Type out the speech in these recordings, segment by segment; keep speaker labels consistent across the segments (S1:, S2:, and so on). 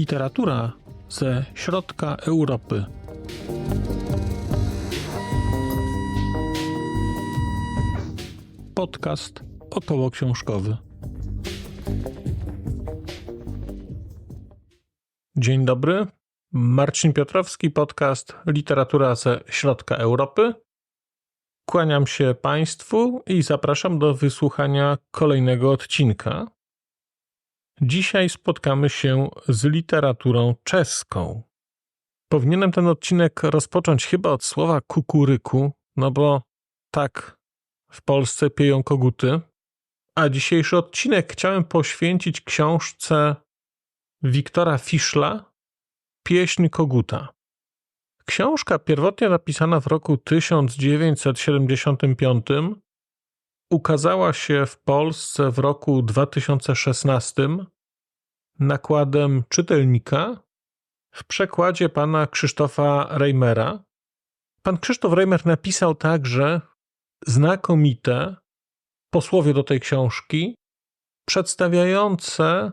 S1: Literatura ze środka Europy. Podcast około książkowy. Dzień dobry. Marcin Piotrowski, podcast Literatura ze środka Europy. Kłaniam się Państwu i zapraszam do wysłuchania kolejnego odcinka. Dzisiaj spotkamy się z literaturą czeską. Powinienem ten odcinek rozpocząć chyba od słowa kukuryku, no bo tak w Polsce pieją koguty. A dzisiejszy odcinek chciałem poświęcić książce Wiktora Fischla Pieśń koguta. Książka pierwotnie napisana w roku 1975 ukazała się w Polsce w roku 2016 nakładem czytelnika w przekładzie pana Krzysztofa Reimera. Pan Krzysztof Reimer napisał także znakomite posłowie do tej książki, przedstawiające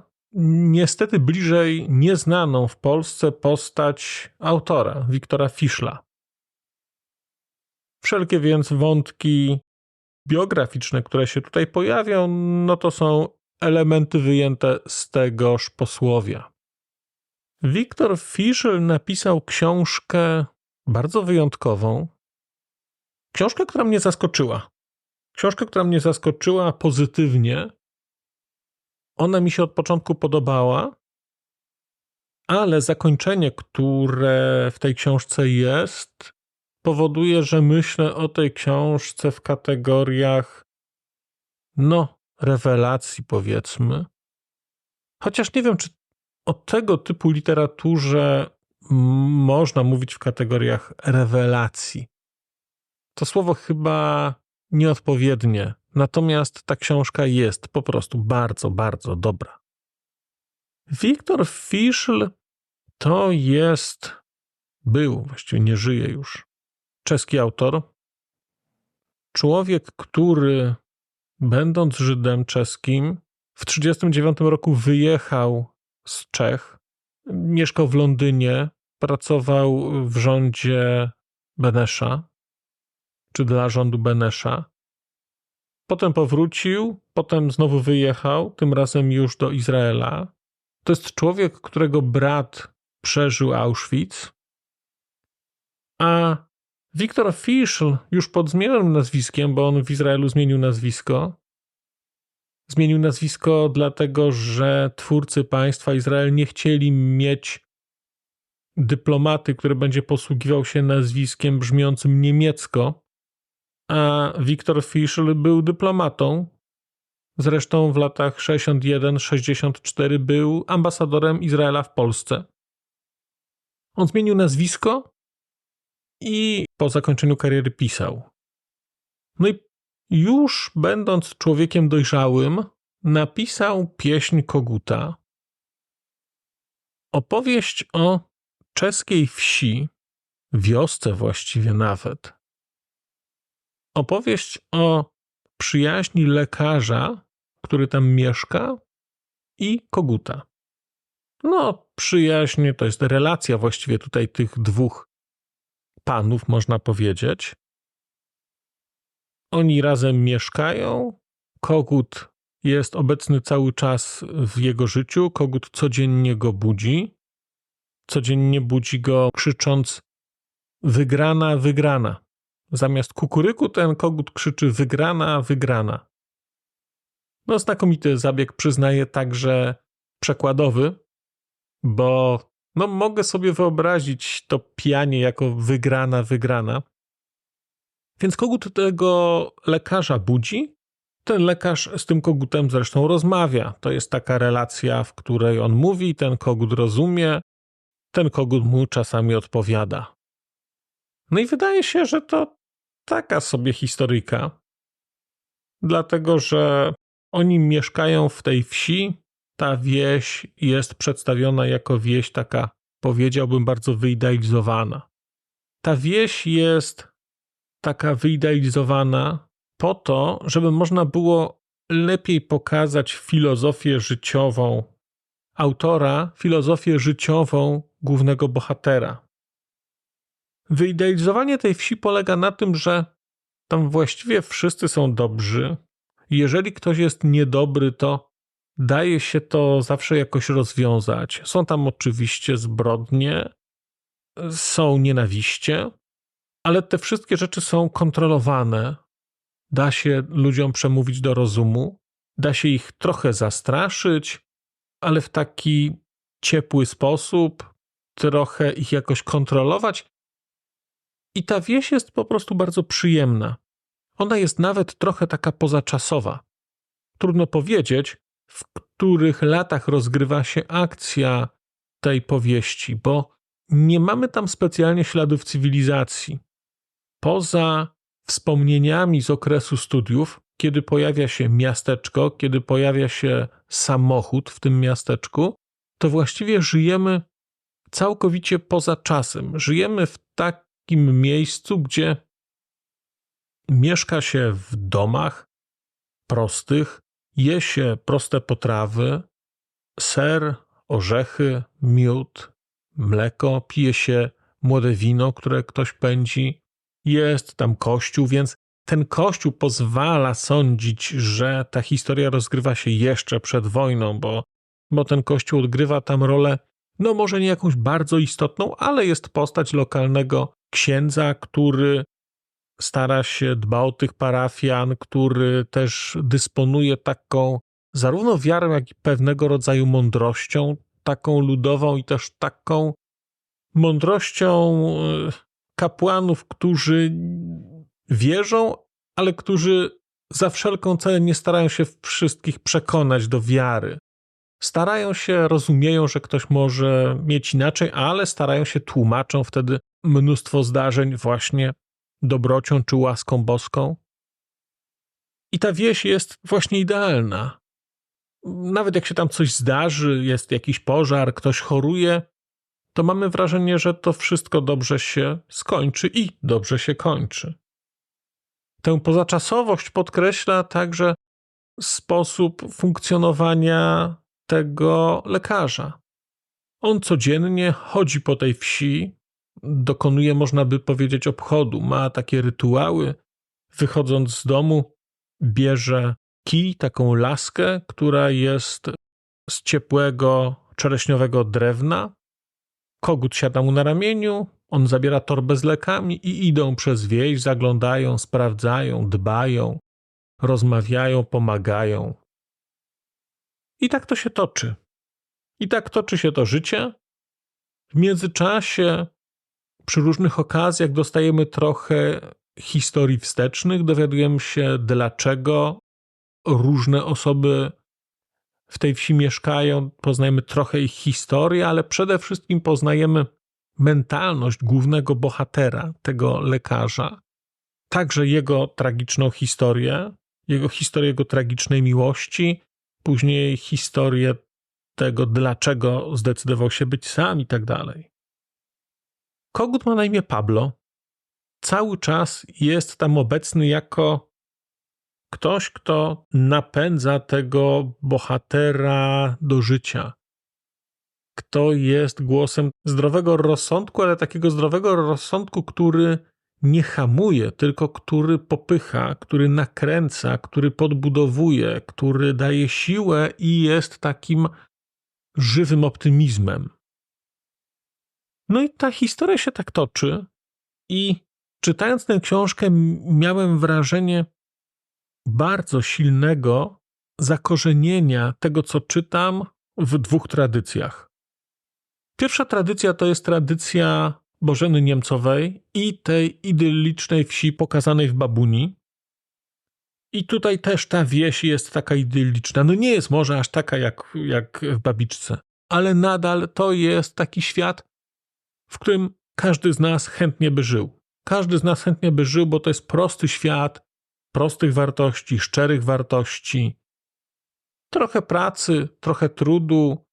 S1: niestety bliżej nieznaną w Polsce postać autora, Wiktora Fischla. Wszelkie więc wątki biograficzne, które się tutaj pojawią, no to są elementy wyjęte z tegoż posłowia. Wiktor Fischl napisał książkę bardzo wyjątkową. Książkę, która mnie zaskoczyła. Książkę, która mnie zaskoczyła pozytywnie. Ona mi się od początku podobała, ale zakończenie, które w tej książce jest, powoduje, że myślę o tej książce w kategoriach, no, rewelacji, powiedzmy. Chociaż nie wiem, czy o tego typu literaturze można mówić w kategoriach rewelacji. To słowo chyba nieodpowiednie, natomiast ta książka jest po prostu bardzo, bardzo dobra. Wiktor Fischl to jest, był, właściwie nie żyje już, czeski autor. Człowiek, który będąc Żydem czeskim, w 1939 roku wyjechał z Czech, mieszkał w Londynie, pracował w rządzie Benesza, czy dla rządu Benesza. Potem powrócił, potem znowu wyjechał, tym razem już do Izraela. To jest człowiek, którego brat przeżył Auschwitz, a Wiktor Fischl już pod zmienionym nazwiskiem, bo on w Izraelu zmienił nazwisko. Zmienił nazwisko dlatego, że twórcy państwa Izrael nie chcieli mieć dyplomaty, który będzie posługiwał się nazwiskiem brzmiącym niemiecko, a Wiktor Fischl był dyplomatą. Zresztą w latach 61-64 był ambasadorem Izraela w Polsce. On zmienił nazwisko i po zakończeniu kariery pisał. No i już będąc człowiekiem dojrzałym, napisał pieśń Koguta. Opowieść o czeskiej wsi, wiosce właściwie nawet. Opowieść o przyjaźni lekarza, który tam mieszka, i koguta. No, przyjaźń to jest relacja właściwie tutaj tych dwóch panów, można powiedzieć. Oni razem mieszkają. Kogut jest obecny cały czas w jego życiu. Kogut codziennie go budzi. Codziennie budzi go krzycząc: Wygrana, wygrana. Zamiast kukuryku ten kogut krzyczy: Wygrana, wygrana. No, znakomity zabieg, przyznaję także przekładowy, bo no mogę sobie wyobrazić to pianie jako wygrana, wygrana. Więc kogut tego lekarza budzi. Ten lekarz z tym kogutem zresztą rozmawia. To jest taka relacja, w której on mówi, ten kogut rozumie, ten kogut mu czasami odpowiada. No i wydaje się, że to taka sobie historyjka, dlatego że oni mieszkają w tej wsi, ta wieś jest przedstawiona jako wieś taka, powiedziałbym, bardzo wyidealizowana. Ta wieś jest taka wyidealizowana po to, żeby można było lepiej pokazać filozofię życiową autora filozofię życiową głównego bohatera. Wyidealizowanie tej wsi polega na tym, że tam właściwie wszyscy są dobrzy. Jeżeli ktoś jest niedobry, to daje się to zawsze jakoś rozwiązać. Są tam oczywiście zbrodnie, są nienawiście, ale te wszystkie rzeczy są kontrolowane. Da się ludziom przemówić do rozumu, da się ich trochę zastraszyć, ale w taki ciepły sposób, trochę ich jakoś kontrolować. I ta wieś jest po prostu bardzo przyjemna. Ona jest nawet trochę taka pozaczasowa. Trudno powiedzieć, w których latach rozgrywa się akcja tej powieści, bo nie mamy tam specjalnie śladów cywilizacji. Poza wspomnieniami z okresu studiów, kiedy pojawia się miasteczko, kiedy pojawia się samochód w tym miasteczku, to właściwie żyjemy całkowicie poza czasem. Żyjemy w takim miejscu, gdzie mieszka się w domach prostych, je się proste potrawy, ser, orzechy, miód, mleko, pije się młode wino, które ktoś pędzi, jest tam kościół, więc ten kościół pozwala sądzić, że ta historia rozgrywa się jeszcze przed wojną, bo, bo ten kościół odgrywa tam rolę, no może nie jakąś bardzo istotną, ale jest postać lokalnego księdza, który stara się, dba o tych parafian, który też dysponuje taką zarówno wiarą, jak i pewnego rodzaju mądrością, taką ludową i też taką mądrością e, kapłanów, którzy wierzą, ale którzy za wszelką cenę nie starają się wszystkich przekonać do wiary. Starają się, rozumieją, że ktoś może mieć inaczej, ale starają się, tłumaczą wtedy mnóstwo zdarzeń właśnie dobrocią czy łaską boską. I ta wieś jest właśnie idealna. Nawet jak się tam coś zdarzy, jest jakiś pożar, ktoś choruje, to mamy wrażenie, że to wszystko dobrze się skończy i dobrze się kończy. Tę pozaczasowość podkreśla także sposób funkcjonowania tego lekarza. On codziennie chodzi po tej wsi, dokonuje, można by powiedzieć, obchodu, ma takie rytuały. Wychodząc z domu, bierze kij, taką laskę, która jest z ciepłego czereśniowego drewna. Kogut siada mu na ramieniu, on zabiera torbę z lekami i idą przez wieś, zaglądają, sprawdzają, dbają, rozmawiają, pomagają. I tak to się toczy. I tak toczy się to życie. W międzyczasie przy różnych okazjach dostajemy trochę historii wstecznych, dowiadujemy się, dlaczego różne osoby w tej wsi mieszkają, poznajemy trochę ich historię, ale przede wszystkim poznajemy mentalność głównego bohatera, tego lekarza, także jego tragiczną historię, jego historię jego tragicznej miłości, później historię tego, dlaczego zdecydował się być sam i tak dalej. Kogut ma na imię Pablo. Cały czas jest tam obecny jako ktoś, kto napędza tego bohatera do życia. Kto jest głosem zdrowego rozsądku, ale takiego zdrowego rozsądku, który nie hamuje, tylko który popycha, który nakręca, który podbudowuje, który daje siłę i jest takim żywym optymizmem. No i ta historia się tak toczy, i czytając tę książkę, miałem wrażenie bardzo silnego zakorzenienia tego, co czytam, w dwóch tradycjach. Pierwsza tradycja to jest tradycja Bożeny Niemcowej i tej idyllicznej wsi pokazanej w Babuni. I tutaj też ta wieś jest taka idylliczna. No nie jest może aż taka jak, jak w Babiczce, ale nadal to jest taki świat, w którym każdy z nas chętnie by żył. Każdy z nas chętnie by żył, bo to jest prosty świat, prostych wartości, szczerych wartości. Trochę pracy, trochę trudu,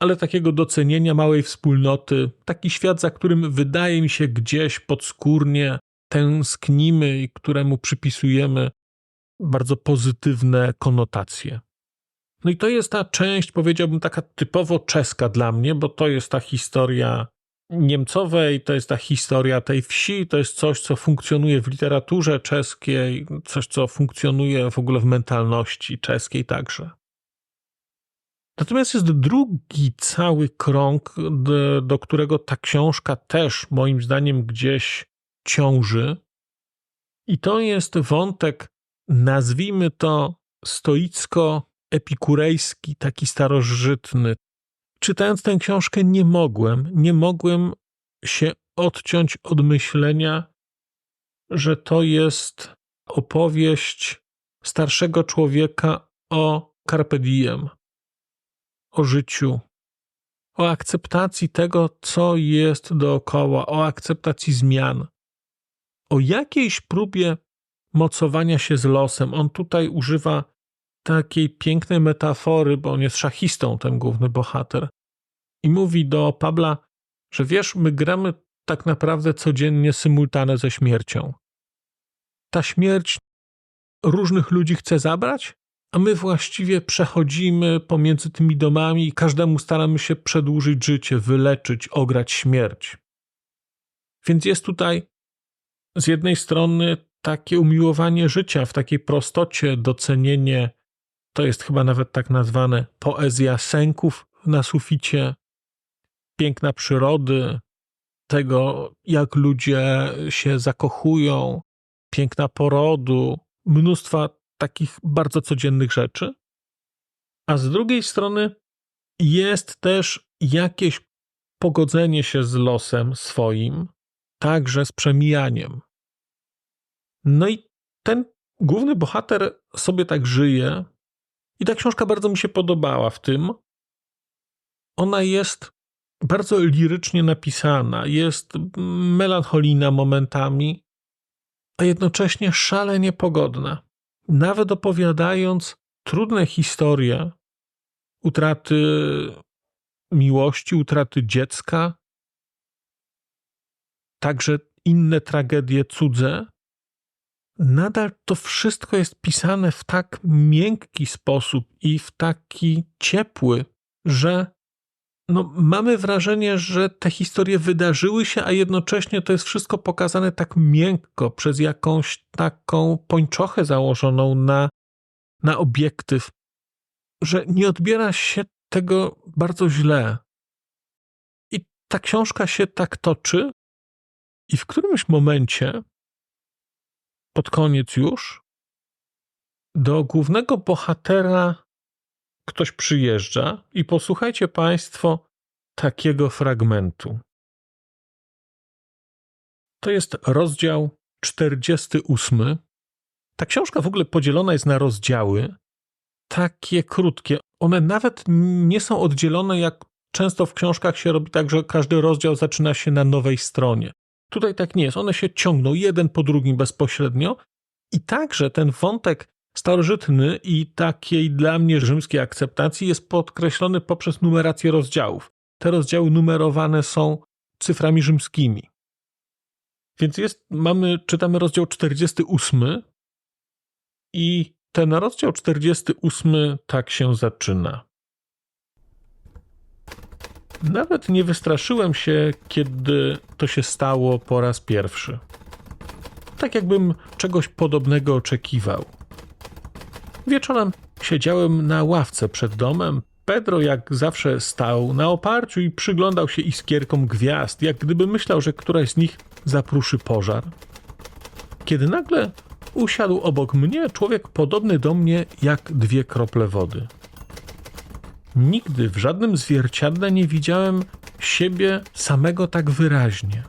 S1: ale takiego docenienia małej wspólnoty. Taki świat, za którym wydaje mi się gdzieś podskórnie tęsknimy i któremu przypisujemy bardzo pozytywne konotacje. No i to jest ta część, powiedziałbym, taka typowo czeska dla mnie, bo to jest ta historia Niemcowej, to jest ta historia tej wsi, to jest coś, co funkcjonuje w literaturze czeskiej, coś, co funkcjonuje w ogóle w mentalności czeskiej także. Natomiast jest drugi cały krąg, do, którego ta książka też moim zdaniem gdzieś ciąży. I to jest wątek, nazwijmy to stoicko-epikurejski, taki starożytny. Czytając tę książkę nie mogłem, nie mogłem się odciąć od myślenia, że to jest opowieść starszego człowieka o Carpe Diem, o życiu, o akceptacji tego, co jest dookoła, o akceptacji zmian, o jakiejś próbie mocowania się z losem. On tutaj używa takiej pięknej metafory, bo on jest szachistą, ten główny bohater, i mówi do Pabla, że wiesz, my gramy tak naprawdę codziennie symultane ze śmiercią. Ta śmierć różnych ludzi chce zabrać, a my właściwie przechodzimy pomiędzy tymi domami i każdemu staramy się przedłużyć życie, wyleczyć, ograć śmierć. Więc jest tutaj z jednej strony takie umiłowanie życia w takiej prostocie, docenienie, to jest chyba nawet tak nazwane poezja sęków na suficie, piękna przyrody, tego jak ludzie się zakochują, piękna porodu, mnóstwa takich bardzo codziennych rzeczy. A z drugiej strony jest też jakieś pogodzenie się z losem swoim, także z przemijaniem. No i ten główny bohater sobie tak żyje, i ta książka bardzo mi się podobała w tym. Ona jest bardzo lirycznie napisana, jest melancholijna momentami, a jednocześnie szalenie pogodna. Nawet opowiadając trudne historie utraty miłości, utraty dziecka, także inne tragedie cudze, nadal to wszystko jest pisane w tak miękki sposób i w taki ciepły, że no, mamy wrażenie, że te historie wydarzyły się, a jednocześnie to jest wszystko pokazane tak miękko, przez jakąś taką pończochę założoną na, na obiektyw, że nie odbiera się tego bardzo źle. I ta książka się tak toczy, i w którymś momencie, pod koniec już, do głównego bohatera ktoś przyjeżdża i posłuchajcie Państwo takiego fragmentu. To jest rozdział 48. Ta książka w ogóle podzielona jest na rozdziały, takie krótkie. One nawet nie są oddzielone, jak często w książkach się robi tak, że każdy rozdział zaczyna się na nowej stronie. Tutaj tak nie jest. One się ciągną jeden po drugim bezpośrednio. I także ten wątek starożytny i takiej dla mnie rzymskiej akceptacji jest podkreślony poprzez numerację rozdziałów. Te rozdziały numerowane są cyframi rzymskimi. Więc jest, mamy, czytamy rozdział 48 i ten rozdział 48 tak się zaczyna. Nawet nie wystraszyłem się, kiedy to się stało po raz pierwszy. Tak jakbym czegoś podobnego oczekiwał. Wieczorem siedziałem na ławce przed domem. Pedro jak zawsze stał na oparciu i przyglądał się iskierkom gwiazd, jak gdyby myślał, że któraś z nich zapruszy pożar. Kiedy nagle usiadł obok mnie człowiek podobny do mnie jak dwie krople wody. Nigdy w żadnym zwierciadle nie widziałem siebie samego tak wyraźnie.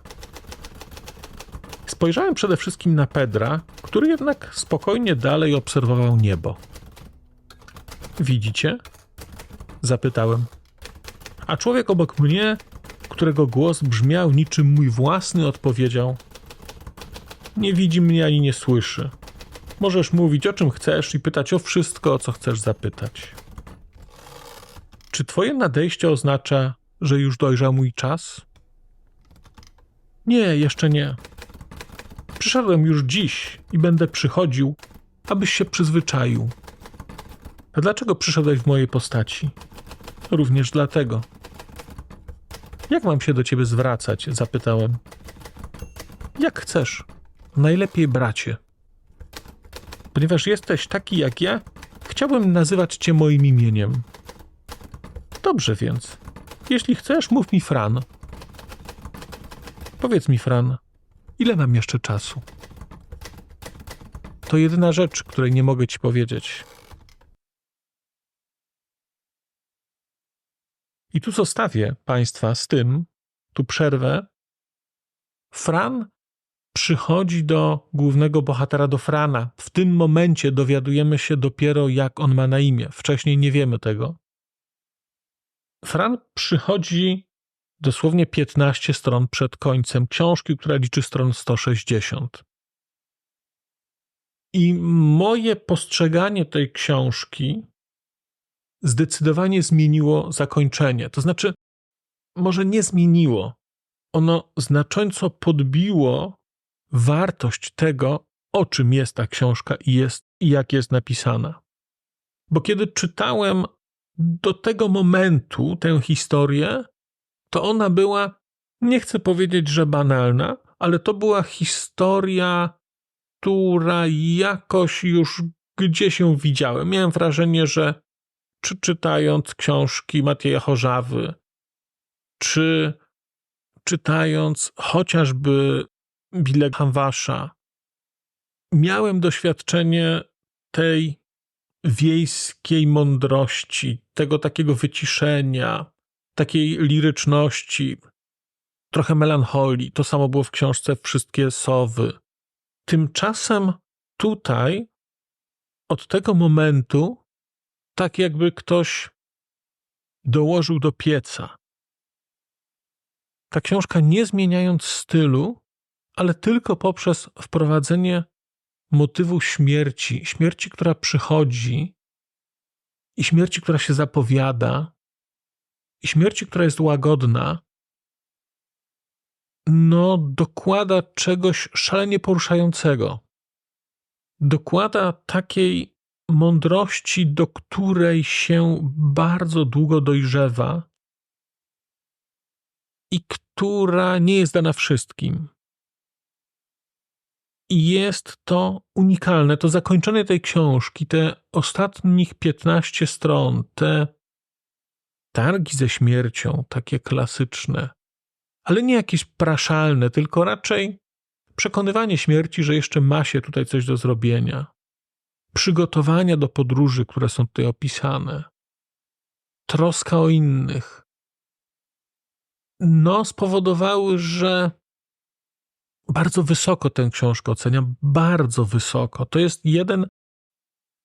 S1: Spojrzałem przede wszystkim na Pedra, który jednak spokojnie dalej obserwował niebo. Widzicie? Zapytałem. A człowiek obok mnie, którego głos brzmiał niczym mój własny, odpowiedział: Nie widzi mnie ani nie słyszy. Możesz mówić o czym chcesz i pytać o wszystko, o co chcesz zapytać. Czy twoje nadejście oznacza, że już dojrzał mój czas? Nie, jeszcze nie. Przyszedłem już dziś i będę przychodził, abyś się przyzwyczaił. A dlaczego przyszedłeś w mojej postaci? Również dlatego. Jak mam się do ciebie zwracać? zapytałem. Jak chcesz. Najlepiej bracie. Ponieważ jesteś taki jak ja, chciałbym nazywać cię moim imieniem. Dobrze więc. Jeśli chcesz, mów mi Fran. Powiedz mi, Fran, ile mam jeszcze czasu? To jedyna rzecz, której nie mogę ci powiedzieć. I tu zostawię Państwa z tym, tu przerwę. Fran przychodzi do głównego bohatera, do Frana. W tym momencie dowiadujemy się dopiero, jak on ma na imię. Wcześniej nie wiemy tego. Fran przychodzi dosłownie 15 stron przed końcem książki, która liczy stron 160. I moje postrzeganie tej książki zdecydowanie zmieniło zakończenie. To znaczy, może nie zmieniło, ono znacząco podbiło wartość tego, o czym jest ta książka i, jest, i jak jest napisana. Bo kiedy czytałem do tego momentu tę historię, to ona była, nie chcę powiedzieć, że banalna, ale to była historia, która jakoś już gdzieś ją widziałem. Miałem wrażenie, że czy czytając książki Matieja Chorzawy, czy czytając chociażby Bile Hanwasza, miałem doświadczenie tej wiejskiej mądrości, tego takiego wyciszenia, takiej liryczności, trochę melancholii. To samo było w książce Wszystkie Sowy. Tymczasem tutaj, od tego momentu, tak jakby ktoś dołożył do pieca. Ta książka nie zmieniając stylu, ale tylko poprzez wprowadzenie motywu śmierci, śmierci, która przychodzi i śmierci, która się zapowiada, i śmierci, która jest łagodna, no, dokłada czegoś szalenie poruszającego. Dokłada takiej mądrości, do której się bardzo długo dojrzewa i która nie jest dana wszystkim. Jest to unikalne. To zakończenie tej książki, te ostatnich 15 stron, te targi ze śmiercią, takie klasyczne, ale nie jakieś praszalne, tylko raczej przekonywanie śmierci, że jeszcze ma się tutaj coś do zrobienia, przygotowania do podróży, które są tutaj opisane, troska o innych. No, spowodowały, że bardzo wysoko tę książkę oceniam, bardzo wysoko. To jest jeden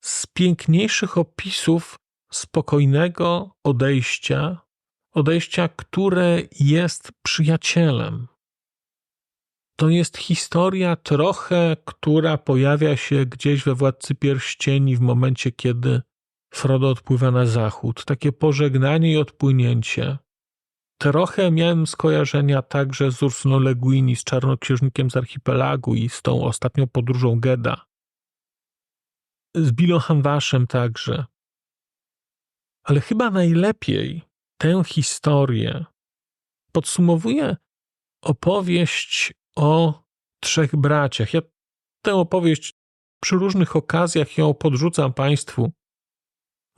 S1: z piękniejszych opisów spokojnego odejścia, odejścia, które jest przyjacielem. To jest historia trochę, która pojawia się gdzieś we Władcy Pierścieni w momencie, kiedy Frodo odpływa na zachód. Takie pożegnanie i odpłynięcie. Trochę miałem skojarzenia także z Ursuną Le Guin i z Czarnoksiężnikiem z Archipelagu i z tą ostatnią podróżą Geda. Z Bilą Hanwaszem także. Ale chyba najlepiej tę historię podsumowuje opowieść o trzech braciach. Ja tę opowieść przy różnych okazjach ją podrzucam Państwu.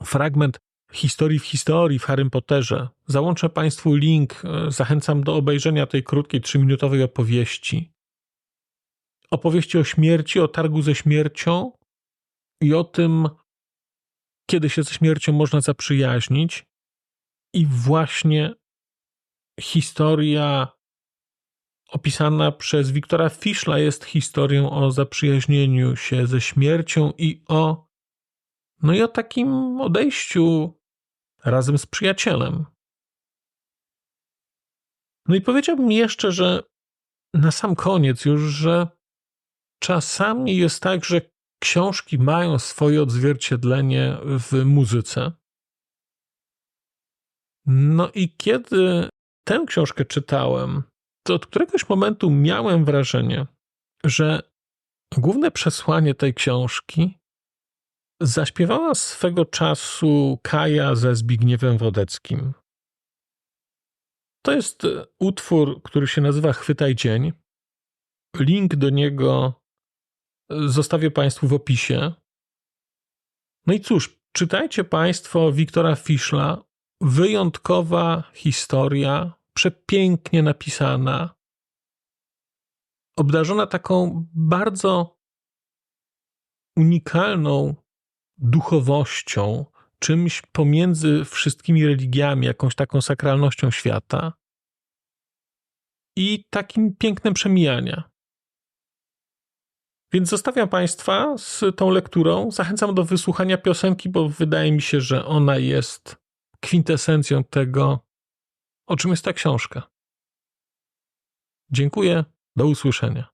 S1: Fragment historii w historii w Harrym Potterze. Załączę Państwu link. Zachęcam do obejrzenia tej krótkiej, trzyminutowej opowieści. Opowieści o śmierci, o targu ze śmiercią i o tym, kiedy się ze śmiercią można zaprzyjaźnić. I właśnie historia opisana przez Wiktora Fischla jest historią o zaprzyjaźnieniu się ze śmiercią i o no i o takim odejściu razem z przyjacielem. No i powiedziałbym jeszcze, że na sam koniec już, że czasami jest tak, że książki mają swoje odzwierciedlenie w muzyce. No i kiedy tę książkę czytałem, to od któregoś momentu miałem wrażenie, że główne przesłanie tej książki zaśpiewała swego czasu Kaja ze Zbigniewem Wodeckim. To jest e, utwór, który się nazywa Chwytaj Dzień. Link do niego e, zostawię Państwu w opisie. No i cóż, czytajcie Państwo Wiktora Fischla. Wyjątkowa historia, przepięknie napisana, obdarzona taką bardzo unikalną duchowością, czymś pomiędzy wszystkimi religiami, jakąś taką sakralnością świata i takim pięknem przemijania. Więc zostawiam Państwa z tą lekturą. Zachęcam do wysłuchania piosenki, bo wydaje mi się, że ona jest kwintesencją tego, o czym jest ta książka. Dziękuję. Do usłyszenia.